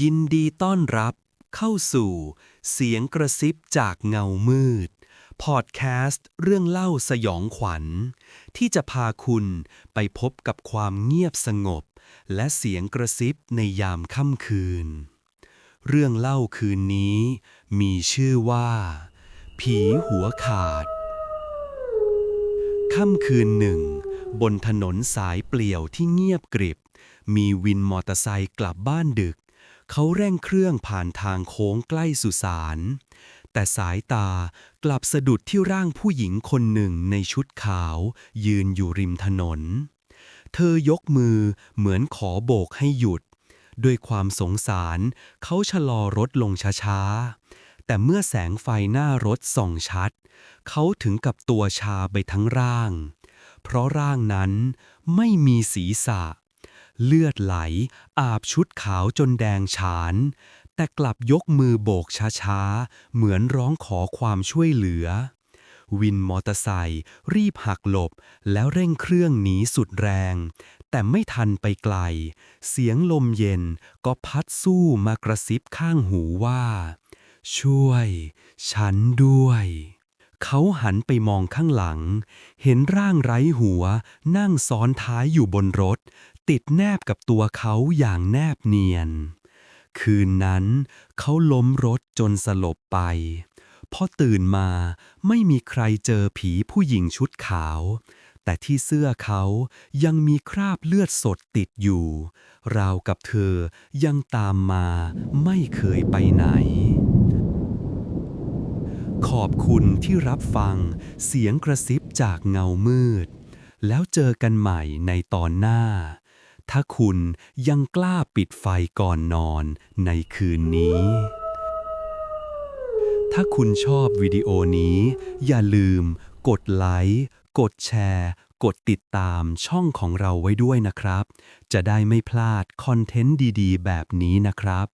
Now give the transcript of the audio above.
ยินดีต้อนรับเข้าสู่ เสียงกระซิบจากเงามืด พอดแคสต์เรื่องเล่าสยองขวัญ ที่จะพาคุณไปพบกับความเงียบสงบ และเสียงกระซิบในยามค่ำคืน เรื่องเล่าคืนนี้ มีชื่อว่า ผีหัวขาด ค่ำคืนหนึ่ง บนถนนสายเปลี่ยวที่เงียบกริบ มีวินมอเตอร์ไซค์กลับบ้านดึก เขาเร่งเครื่องผ่านทางโค้งใกล้สุสาน แต่สายตากลับสะดุดที่ร่างผู้หญิงคนหนึ่งในชุดขาว ยืนอยู่ริมถนน เธอยกมือเหมือนขอโบกให้หยุด ด้วยความสงสารเขาชะลอรถลงช้าๆ แต่เมื่อแสงไฟหน้ารถส่องชัด เขาถึงกับตัวชาไปทั้งร่าง เพราะร่างนั้นไม่มีศีรษะ เลือดไหล อาบชุดขาวจนแดงฉาน แต่กลับยกมือโบกช้าๆ เหมือนร้องขอความช่วยเหลือ วินมอเตอร์ไซค์รีบหักหลบแล้วเร่งเครื่องหนีสุดแรง แต่ไม่ทันไปไกล เสียงลมเย็นก็พัดสู้มากระซิบข้างหูว่า ช่วย ฉันด้วยเขาหันไปมองข้างหลัง เห็นร่างไร้หัวนั่งซ้อนท้ายอยู่บนรถ ติดแนบกับตัวเขาอย่างแนบเนียน คืนนั้นเขาล้มรถจนสลบไป พอตื่นมาไม่มีใครเจอผีผู้หญิงชุดขาว แต่ที่เสื้อเขายังมีคราบเลือดสดติดอยู่ ราวกับเธอยังตามมาไม่เคยไปไหนขอบคุณที่รับฟังเสียงกระซิบจากเงามืด แล้วเจอกันใหม่ในตอนหน้า ถ้าคุณยังกล้าปิดไฟก่อนนอนในคืนนี้ ถ้าคุณชอบวิดีโอนี้ อย่าลืม กดไลค์ กดแชร์ กดติดตามช่องของเราไว้ด้วยนะครับ จะได้ไม่พลาดคอนเทนต์ดีๆ แบบนี้นะครับ